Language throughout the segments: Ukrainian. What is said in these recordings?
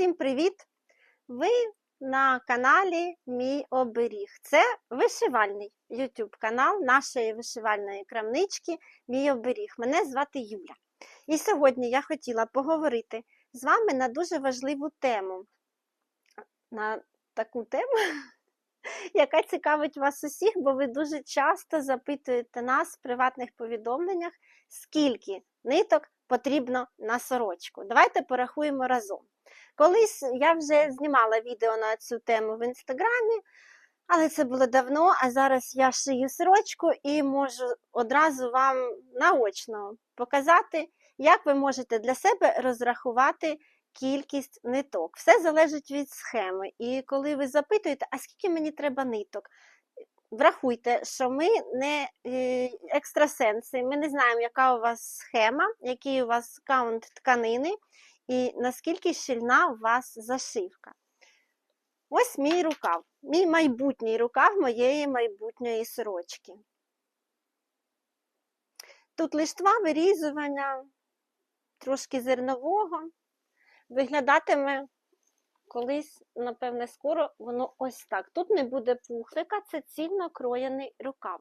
Усім привіт! Ви на каналі Мій Оберіг. Це вишивальний YouTube канал нашої вишивальної крамнички Мій Оберіг. Мене звати Юля. І сьогодні я хотіла поговорити з вами на дуже важливу тему. На таку тему, яка цікавить вас усіх, бо ви дуже часто запитуєте нас в приватних повідомленнях, скільки ниток потрібно на сорочку. Давайте порахуємо разом. Колись я вже знімала відео на цю тему в інстаграмі, але це було давно, а зараз я шию сорочку і можу одразу вам наочно показати, як ви можете для себе розрахувати кількість ниток. Все залежить від схеми. І коли ви запитуєте, а скільки мені треба ниток? Врахуйте, що ми не е, екстрасенси, ми не знаємо, яка у вас схема, який у вас каунт тканини і наскільки щільна у вас зашивка. Ось мій рукав, мій майбутній рукав моєї майбутньої сорочки. Тут лиштва вирізування, трошки зернового. Виглядатиме колись, напевне, скоро воно ось так. Тут не буде пухлика, це цільно кроєний рукав.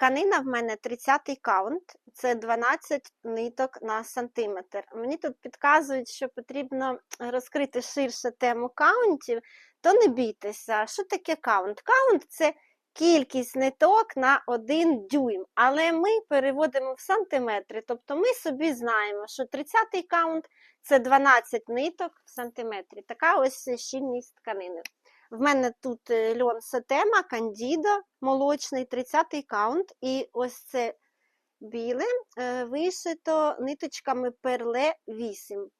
Тканина в мене 30-й каунт, це 12 ниток на сантиметр. Мені тут підказують, що потрібно розкрити ширше тему каунтів, то не бійтеся, що таке каунт? Каунт це кількість ниток на 1 дюйм, але ми переводимо в сантиметри. Тобто ми собі знаємо, що 30-й каунт це 12 ниток в сантиметрі. Така ось щільність тканини. В мене тут е, льон сетема, кандідо, молочний, 30-й каунт. І ось це біле е, вишито ниточками перле 8.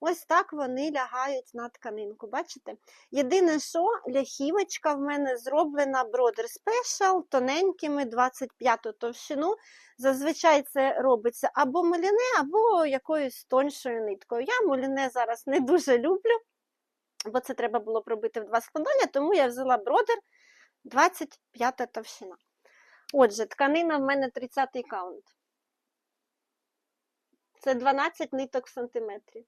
Ось так вони лягають на тканинку. Бачите? Єдине, що ляхівочка в мене зроблена Brother Special тоненькими 25-ту товщину. Зазвичай це робиться або муліне, або якоюсь тоншою ниткою. Я муліне зараз не дуже люблю бо це треба було пробити в два складання, тому я взяла бродер 25 товщина. Отже, тканина в мене 30-й каунт. Це 12 ниток в сантиметрі.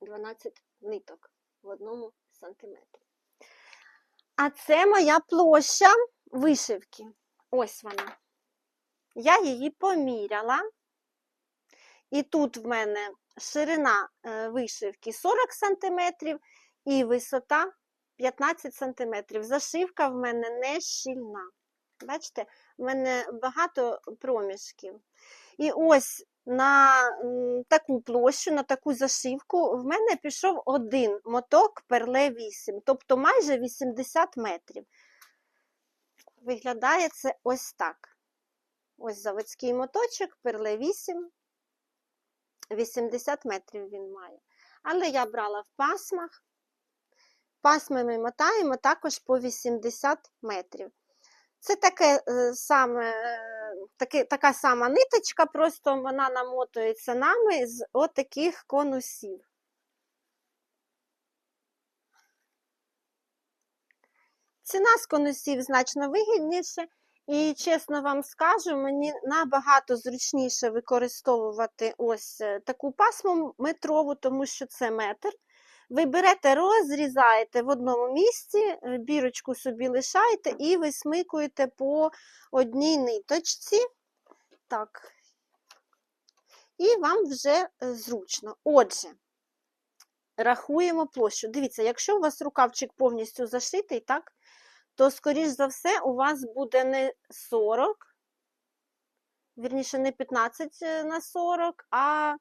12 ниток в одному сантиметрі. А це моя площа вишивки. Ось вона. Я її поміряла. І тут в мене ширина е, вишивки 40 см і висота 15 см. Зашивка в мене не щільна. Бачите, в мене багато проміжків. І ось на таку площу, на таку зашивку, в мене пішов один моток перле 8, тобто майже 80 метрів. Виглядає це ось так. Ось заводський моточок, перле 8. 80 метрів він має. Але я брала в пасмах. Пасми ми мотаємо також по 80 метрів. Це таке е, саме, е, таке, така сама ниточка, просто вона намотується нами з отаких конусів. Ціна з конусів значно вигідніше, і чесно вам скажу, мені набагато зручніше використовувати ось е, таку пасму метрову, тому що це метр. Ви берете, розрізаєте в одному місці, е, бірочку собі лишаєте і висмикуєте по одній ниточці. Так. І вам вже е, зручно. Отже, рахуємо площу. Дивіться, якщо у вас рукавчик повністю зашитий, так, то, скоріш за все, у вас буде не 40, вірніше, не 15 е, на 40, а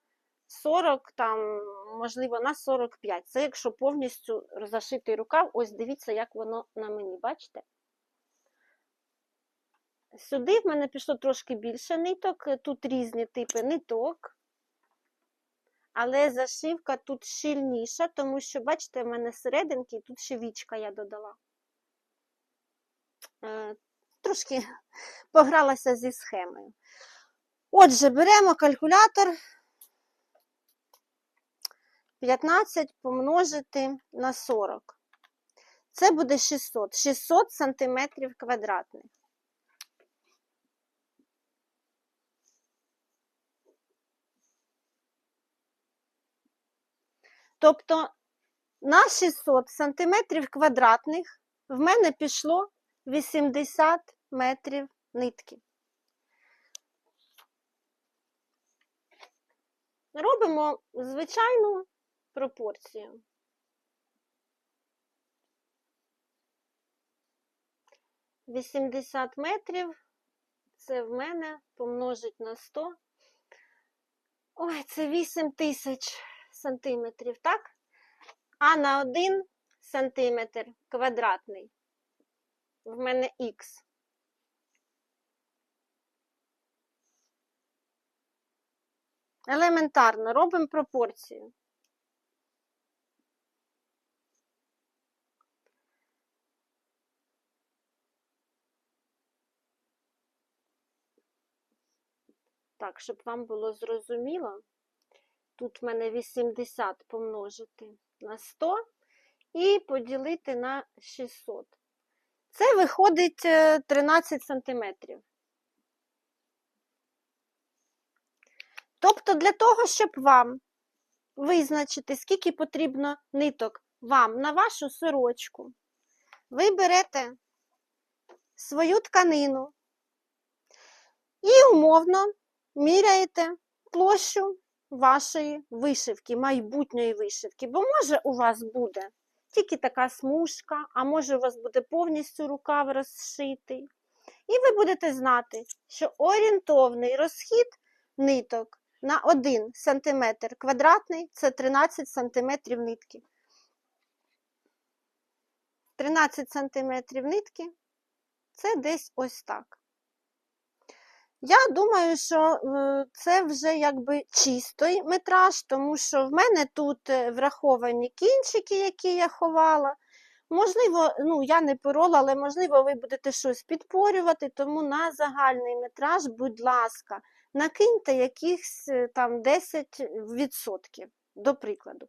40, там, можливо, на 45. Це якщо повністю зашитий рукав, ось дивіться, як воно на мені, бачите? Сюди в мене пішло трошки більше ниток, тут різні типи ниток. Але зашивка тут щільніша, тому що, бачите, в мене серединки, тут ще вічка я додала. Е, трошки погралася зі схемою. Отже, беремо калькулятор 15 помножити на 40. Це буде 600, 600 сантиметрів квадратних. Тобто на 600 сантиметрів квадратних в мене пішло 80 метрів нитки. Робимо звичайну пропорцію. Вісімдесят метрів це в мене помножить на 100. Ой, це 8 тисяч сантиметрів, так? А на 1 сантиметр квадратний в мене х. Елементарно, робимо пропорцію. Так, щоб вам було зрозуміло, тут в мене 80 помножити на 100 і поділити на 600. Це виходить е, 13 сантиметрів. Тобто для того, щоб вам визначити, скільки потрібно ниток вам на вашу сорочку, ви берете свою тканину і умовно міряєте площу вашої вишивки, майбутньої вишивки. Бо може у вас буде тільки така смужка, а може у вас буде повністю рукав розшитий. І ви будете знати, що орієнтовний розхід ниток на 1 см квадратний це 13 см нитки. 13 см нитки це десь ось так. Я думаю, що е, це вже якби чистий метраж, тому що в мене тут е, враховані кінчики, які я ховала. Можливо, ну я не порола, але можливо, ви будете щось підпорювати, тому на загальний метраж, будь ласка, накиньте якихось е, там 10%, до прикладу.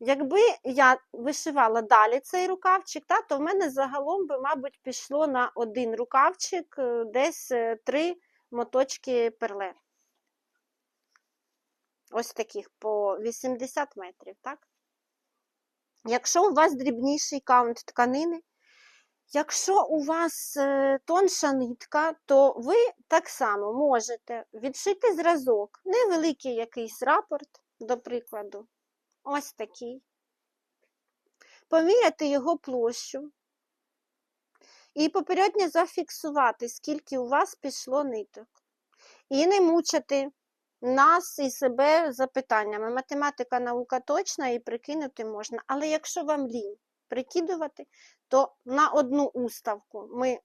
Якби я вишивала далі цей рукавчик, та, то в мене загалом би, мабуть, пішло на один рукавчик десь 3 моточки перле. Ось таких по 80 метрів, так? Якщо у вас дрібніший каунт тканини, якщо у вас е, тонша нитка, то ви так само можете відшити зразок, невеликий якийсь рапорт, до прикладу, ось такий, поміряти його площу і попередньо зафіксувати, скільки у вас пішло ниток. І не мучити нас і себе запитаннями. Математика наука точна і прикинути можна. Але якщо вам лінь прикидувати, то на одну уставку ми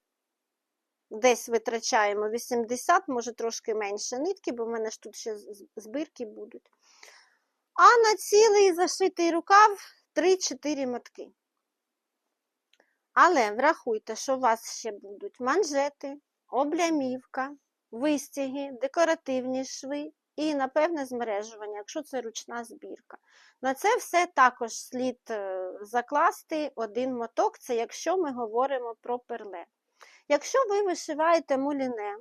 десь витрачаємо 80, може трошки менше нитки, бо в мене ж тут ще збірки будуть. А на цілий зашитий рукав 3-4 мотки. Але врахуйте, що у вас ще будуть манжети, облямівка, вистяги, декоративні шви і, напевне, змережування, якщо це ручна збірка. На це все також слід е, закласти один моток, це якщо ми говоримо про перле. Якщо ви вишиваєте муліне,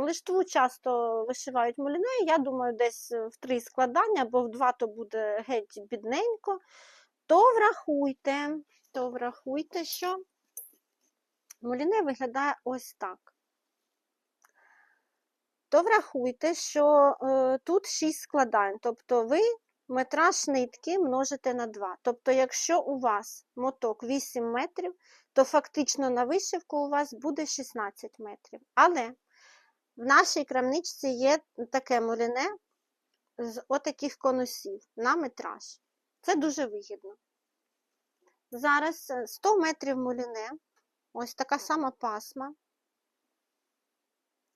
лиштву часто вишивають муліне, я думаю, десь в три складання, бо в два то буде геть бідненько, то врахуйте, то врахуйте, що муліне виглядає ось так. То врахуйте, що е, тут 6 складань, тобто ви метраж нитки множите на 2. Тобто, якщо у вас моток 8 метрів, то фактично на вишивку у вас буде 16 метрів. Але в нашій крамничці є таке муліне з отаких конусів на метраж. Це дуже вигідно. Зараз 100 метрів муліне, ось така сама пасма.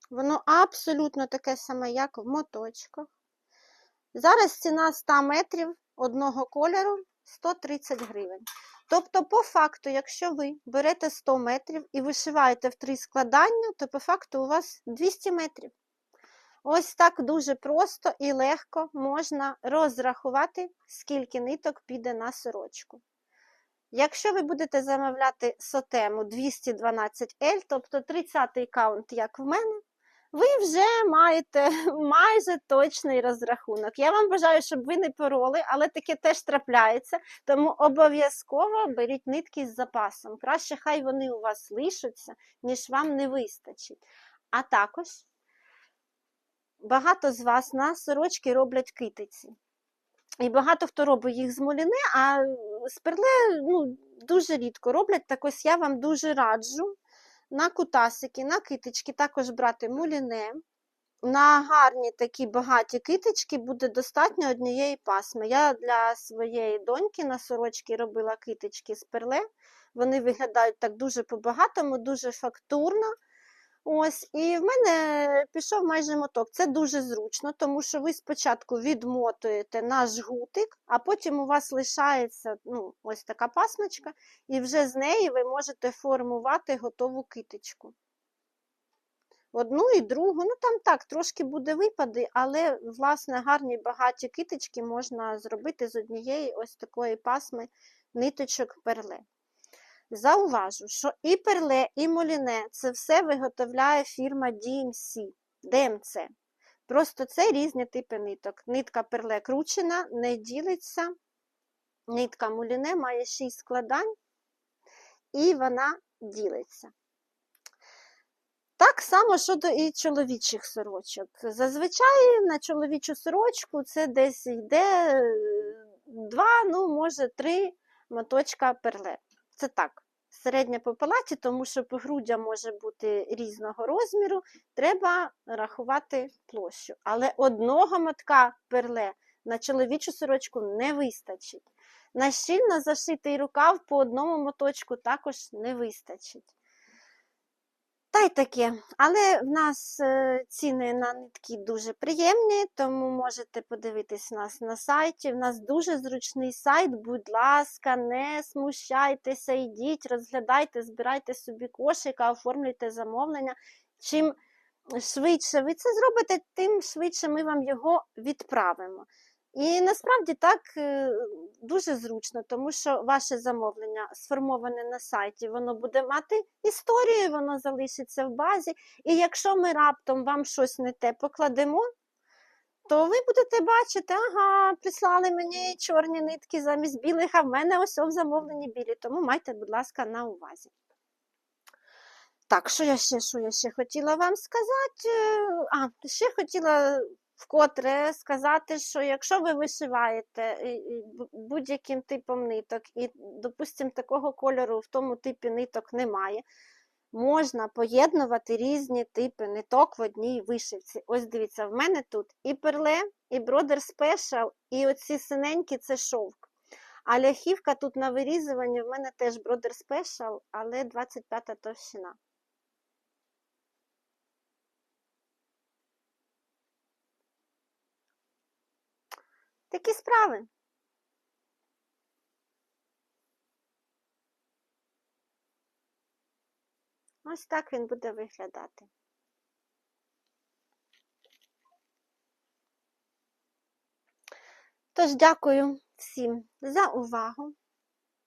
Воно абсолютно таке саме, як в моточках. Зараз ціна 100 метрів одного кольору 130 гривень. Тобто, по факту, якщо ви берете 100 метрів і вишиваєте в три складання, то по факту у вас 200 метрів. Ось так дуже просто і легко можна розрахувати, скільки ниток піде на сорочку. Якщо ви будете замовляти сотему 212L, тобто 30-й каунт, як в мене, ви вже маєте майже точний розрахунок. Я вам бажаю, щоб ви не пороли, але таке теж трапляється, тому обов'язково беріть нитки з запасом. Краще хай вони у вас лишаться, ніж вам не вистачить. А також багато з вас на сорочки роблять китиці. І багато хто робить їх з моліни, а з перле ну, дуже рідко роблять. Так ось я вам дуже раджу на кутасики, на китички також брати муліне. На гарні такі багаті китички буде достатньо однієї пасми. Я для своєї доньки на сорочки робила китички з перле. Вони виглядають так дуже по-багатому, дуже фактурно. Ось, і в мене пішов майже моток. Це дуже зручно, тому що ви спочатку відмотуєте на жгутик, а потім у вас лишається ну, ось така пасмочка, і вже з неї ви можете формувати готову китичку. Одну і другу, ну там так, трошки буде випади, але, власне, гарні багаті китички можна зробити з однієї ось такої пасми ниточок перле. Зауважу, що і перле, і моліне це все виготовляє фірма DMC, DMC. Просто це різні типи ниток. Нитка перле кручена, не ділиться. Нитка муліне має 6 складань, і вона ділиться. Так само щодо і чоловічих сорочок. Зазвичай на чоловічу сорочку це десь йде е, два, ну, може, три моточка перле. Це так, середня по палаті, тому що грудя може бути різного розміру, треба рахувати площу. Але одного мотка перле на чоловічу сорочку не вистачить. На щільно зашитий рукав по одному моточку також не вистачить. Та й таке. Але в нас е, ціни на нитки дуже приємні, тому можете подивитись нас на сайті. В нас дуже зручний сайт. Будь ласка, не смущайтеся, йдіть, розглядайте, збирайте собі кошика, оформлюйте замовлення. Чим швидше ви це зробите, тим швидше ми вам його відправимо. І насправді так е, дуже зручно, тому що ваше замовлення сформоване на сайті, воно буде мати історію, воно залишиться в базі. І якщо ми раптом вам щось не те покладемо, то ви будете бачити, ага, прислали мені чорні нитки замість білих, а в мене ось в замовленні білі. Тому майте, будь ласка, на увазі. Так, що я ще що я ще хотіла вам сказати? Е, А, ще хотіла вкотре сказати, що якщо ви вишиваєте будь-яким типом ниток, і, допустимо, такого кольору в тому типі ниток немає, можна поєднувати різні типи ниток в одній вишивці. Ось дивіться, в мене тут і перле, і бродер спешал, і оці синенькі це шовк. А ляхівка тут на вирізуванні в мене теж бродер спешал, але 25 товщина. Такі справи. Ось так він буде виглядати. Тож, дякую всім за увагу.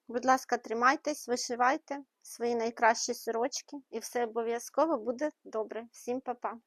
Будь ласка, тримайтесь, вишивайте свої найкращі сорочки, і все обов'язково буде добре. Всім па-па!